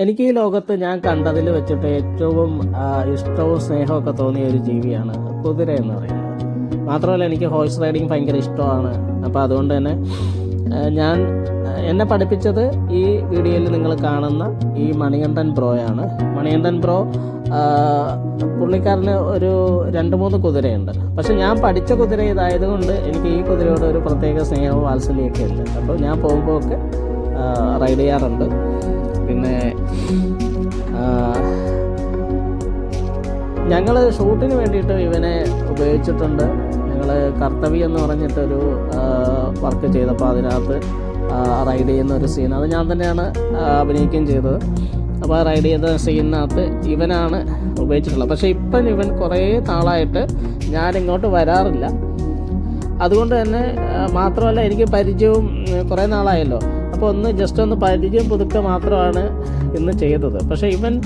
എനിക്ക് ഈ ലോകത്ത് ഞാൻ കണ്ടതിൽ വെച്ചിട്ട് ഏറ്റവും ഇഷ്ടവും സ്നേഹവും ഒക്കെ തോന്നിയ ഒരു ജീവിയാണ് കുതിര എന്ന് പറയുന്നത്. മാത്രമല്ല എനിക്ക് ഹോഴ്സ് റൈഡിങ് ഭയങ്കര ഇഷ്ടമാണ്. അപ്പോൾ അതുകൊണ്ട് തന്നെ ഞാൻ എന്നെ പഠിപ്പിച്ചത് ഈ വീഡിയോയിൽ നിങ്ങൾ കാണുന്ന ഈ മണികണ്ഠൻ ബ്രോയാണ് മണികണ്ഠൻ ബ്രോ പുള്ളിക്കാരന് ഒരു രണ്ട് മൂന്ന് കുതിരയുണ്ട്. പക്ഷെ ഞാൻ പഠിച്ച കുതിര ഇതായതുകൊണ്ട് എനിക്ക് ഈ കുതിരയോട് ഒരു പ്രത്യേക സ്നേഹവും വാത്സല്യമൊക്കെ ഉണ്ട്. അപ്പോൾ ഞാൻ പോകുമ്പോൾ ഒക്കെ റൈഡ് ചെയ്യാറുണ്ട്. പിന്നെ ഞങ്ങൾ ഷൂട്ടിന് വേണ്ടിയിട്ട് ഇവനെ ഉപയോഗിച്ചിട്ടുണ്ട്. ഞങ്ങൾ കർത്തവി എന്ന് പറഞ്ഞിട്ടൊരു വർക്ക് ചെയ്തപ്പോൾ അതിനകത്ത് റൈഡ് ചെയ്യുന്ന ഒരു സീൻ അത് ഞാൻ തന്നെയാണ് അഭിനയിക്കുകയും ചെയ്തത്. അപ്പോൾ റൈഡ് ചെയ്ത സീനിനകത്ത് ഇവനാണ് ഉപയോഗിച്ചിട്ടുള്ളത്. പക്ഷേ ഇപ്പം ഇവൻ കുറേ നാളായിട്ട് ഞാൻ ഇങ്ങോട്ട് വരാറില്ല. അതുകൊണ്ട് തന്നെ മാത്രമല്ല എനിക്ക് പരിചയവും കുറേ നാളായല്ലോ. അപ്പോൾ ഒന്ന് ജസ്റ്റ് ഒന്ന് പരിചയം പുതുക്കുക മാത്രമാണ് ഇന്ന് ചെയ്തത്. പക്ഷേ ഇവൻ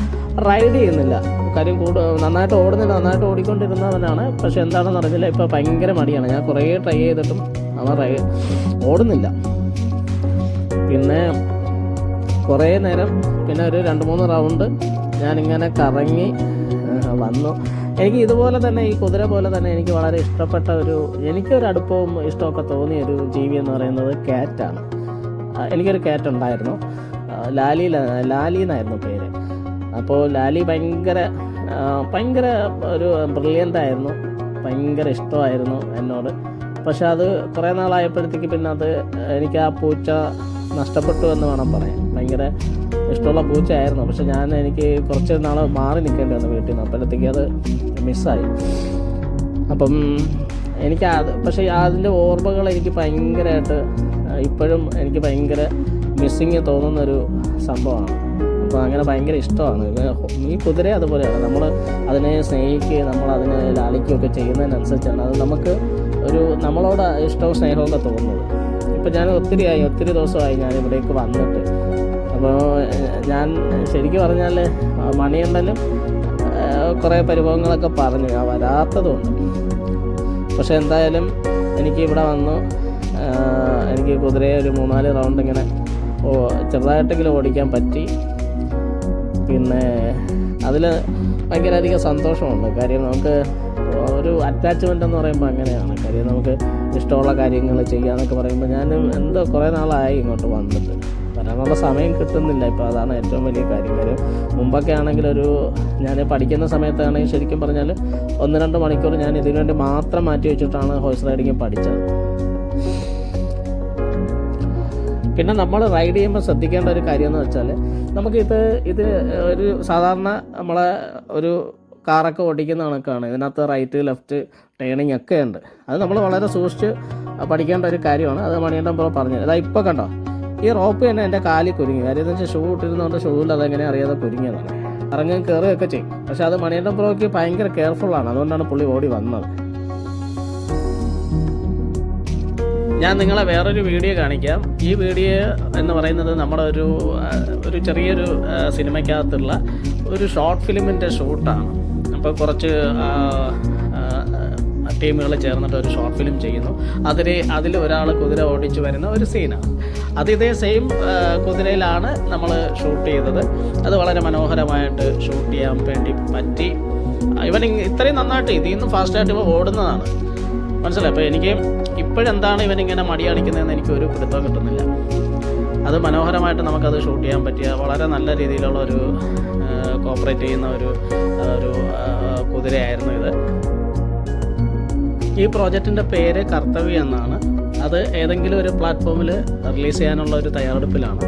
റൈഡ് ചെയ്യുന്നില്ല. കാര്യം കൂടു നന്നായിട്ട് ഓടുന്നില്ല നന്നായിട്ട് ഓടിക്കൊണ്ടിരുന്നവനാണ്. പക്ഷേ എന്താണെന്ന് അറിഞ്ഞില്ല ഇപ്പോൾ ഭയങ്കര മടിയാണ്. ഞാൻ കുറേ ട്രൈ ചെയ്തിട്ടും അവൻ റൈ ഓടുന്നില്ല. പിന്നെ കുറേ നേരം പിന്നെ ഒരു രണ്ട് മൂന്ന് റൗണ്ട് ഞാനിങ്ങനെ കറങ്ങി വന്നു. എനിക്ക് ഇതുപോലെ തന്നെ ഈ കുതിര പോലെ തന്നെ എനിക്ക് വളരെ ഇഷ്ടപ്പെട്ട ഒരു എനിക്കൊരു അടുപ്പവും ഇഷ്ടമൊക്കെ തോന്നിയ ഒരു ജീവി എന്ന് പറയുന്നത് ക്യാറ്റാണ്. ആ, എനിക്കൊരു ഉണ്ടായിരുന്നു ലാലി ലാലി എന്നായിരുന്നു പേര്. അപ്പോൾ ലാലി ഭയങ്കര ഭയങ്കര ഒരു ബ്രില്യന്റ് ആയിരുന്നു. ഭയങ്കര ഇഷ്ടമായിരുന്നു എന്നോട്. പക്ഷെ അത് കുറേ നാളായപ്പോഴത്തേക്ക് പിന്നെ അത് എനിക്ക് ആ പൂച്ച നഷ്ടപ്പെട്ടു എന്ന് വേണം പറയാൻ. ഭയങ്കര ഇഷ്ടമുള്ള പൂച്ചയായിരുന്നു. പക്ഷെ ഞാൻ എനിക്ക് കുറച്ച് നാൾ മാറി നിൽക്കേണ്ടി വന്നു വീട്ടിൽ നിന്ന്. അപ്പോഴത്തേക്ക് അത് മിസ്സായി. അപ്പം എനിക്ക് അത് പക്ഷേ അതിന്റെ ഓർമ്മകൾ എനിക്ക് ഭയങ്കരമായിട്ട് ഇപ്പോഴും എനിക്ക് ഭയങ്കര മിസ്സിങ് തോന്നുന്നൊരു സംഭവമാണ്. അപ്പോൾ അങ്ങനെ ഭയങ്കര ഇഷ്ടമാണ്. ഈ കുതിര അതുപോലെയാണ് നമ്മൾ അതിനെ സ്നേഹിക്കുകയും നമ്മൾ അതിനെ ലാളിക്കുകയൊക്കെ ചെയ്യുന്നതിനനുസരിച്ചാണ്. അത് നമുക്ക് ഒരു നമ്മളോട് ഇഷ്ടവും സ്നേഹമൊക്കെ തോന്നുന്നത്. ഇപ്പം ഞാൻ ഒത്തിരി ആയി ഒത്തിരി ദിവസമായി ഞാൻ ഇവിടേക്ക് വന്നിട്ട്. അപ്പോൾ ഞാൻ ശരിക്കും പറഞ്ഞാൽ മണിയണ്ടനും കുറേ പരിഭവങ്ങളൊക്കെ പറഞ്ഞു. ആ വരാത്തതുകൊണ്ട് പക്ഷെ എന്തായാലും എനിക്ക് ഇവിടെ വന്നു. എനിക്ക് കുതിരയെ ഒരു മൂന്നാൽ റൗണ്ട് ഇങ്ങനെ ഓ ചെറുതായിട്ടെങ്കിലും ഓടിക്കാൻ പറ്റി. പിന്നെ അതിൽ ഭയങ്കരധികം സന്തോഷമുണ്ട്. കാര്യം നമുക്ക് ഒരു അറ്റാച്ച്മെന്റ് എന്ന് പറയുമ്പോൾ അങ്ങനെയാണ്. കാര്യം നമുക്ക് ഇഷ്ടമുള്ള കാര്യങ്ങൾ ചെയ്യാന്നൊക്കെ പറയുമ്പോൾ ഞാൻ എന്തോ കുറേ നാളായി ഇങ്ങോട്ട് വന്നിട്ട്. വരാനുള്ള സമയം കിട്ടുന്നില്ല. ഇപ്പോൾ അതാണ് ഏറ്റവും വലിയ കാര്യം. കാര്യം മുമ്പൊക്കെ ആണെങ്കിൽ ഒരു ഞാൻ പഠിക്കുന്ന സമയത്താണെങ്കിൽ ശരിക്കും പറഞ്ഞാൽ ഒന്ന് രണ്ട് മണിക്കൂർ ഞാൻ ഇതിനുവേണ്ടി മാത്രം മാറ്റി വെച്ചിട്ടാണ് ഹോഴ്സ് റൈഡിങ് പഠിച്ചത്. പിന്നെ നമ്മൾ റൈഡ് ചെയ്യുമ്പോൾ ശ്രദ്ധിക്കേണ്ട ഒരു കാര്യം എന്ന് വെച്ചാൽ നമുക്കിത് ഇത് ഒരു സാധാരണ നമ്മളെ ഒരു കാറൊക്കെ ഓടിക്കുന്ന കണക്കാണ്. ഇതിനകത്ത് റൈറ്റ് ലെഫ്റ്റ് ടേണിങ് ഒക്കെ ഉണ്ട്. അത് നമ്മൾ വളരെ സൂക്ഷിച്ച് പഠിക്കേണ്ട ഒരു കാര്യമാണ്. അത് ബ്രോ പറഞ്ഞത്. അതാ ഇപ്പോൾ കണ്ടോ? ഈ റോപ്പ് തന്നെ എന്റെ കാലിൽ കുരുങ്ങി. കാര്യം എന്ന് വെച്ചാൽ ഷൂ ഇട്ടിരുന്നതുകൊണ്ട് ഷൂവിൽ അതെങ്ങനെ അറിയാതെ കുരുങ്ങിയതാണ് ഇറങ്ങാൻ കയറുകയൊക്കെ ചെയ്യും. പക്ഷേ അത് മണിയണ്ടം ബ്രോയ്ക്ക് ഭയങ്കര കെയർഫുള്ളാണ് അതുകൊണ്ടാണ് പുള്ളി ഓടി വന്നത്. ഞാൻ നിങ്ങളെ വേറൊരു വീഡിയോ കാണിക്കാം. ഈ വീഡിയോ എന്ന് പറയുന്നത് നമ്മുടെ ഒരു ഒരു ചെറിയൊരു സിനിമയ്ക്കകത്തുള്ള ഒരു ഷോർട്ട് ഫിലിമിന്റെ ഷൂട്ടാണ്. അപ്പോൾ കുറച്ച് ടീമുകൾ ചേർന്നിട്ട് ഒരു ഷോർട്ട് ഫിലിം ചെയ്യുന്നു. അതിൽ അതിൽ ഒരാൾ കുതിര ഓടിച്ചു വരുന്ന ഒരു സീനാണ്. അത് ഇതേ സെയിം കുതിരയിലാണ് നമ്മൾ ഷൂട്ട് ചെയ്തത്. അത് വളരെ മനോഹരമായിട്ട് ഷൂട്ട് ചെയ്യാൻ വേണ്ടി പറ്റി. ഇവൻ ഇത്രയും നന്നായിട്ട് ഇതിൽ നിന്ന് ഫാസ്റ്റായിട്ട് ഇവ ഓടുന്നതാണ്. മനസ്സിലായി? അപ്പോൾ എനിക്ക് ഇപ്പോഴെന്താണ് ഇവൻ ഇങ്ങനെ മടി അടിക്കുന്നതെന്ന് എനിക്ക് ഒരു പിടുത്തം കിട്ടുന്നില്ല. അത് മനോഹരമായിട്ട് നമുക്കത് ഷൂട്ട് ചെയ്യാൻ പറ്റിയ വളരെ നല്ല രീതിയിലുള്ള ഒരു കോപ്പറേറ്റ് ചെയ്യുന്ന ഒരു ഒരു കുതിരയായിരുന്നു ഇത്. ഈ പ്രോജക്റ്റിന്റെ പേര് കർത്തവ്യം എന്നാണ്. അത് ഏതെങ്കിലും ഒരു പ്ലാറ്റ്ഫോമിൽ റിലീസ് ചെയ്യാനുള്ള ഒരു തയ്യാറെടുപ്പിലാണ്.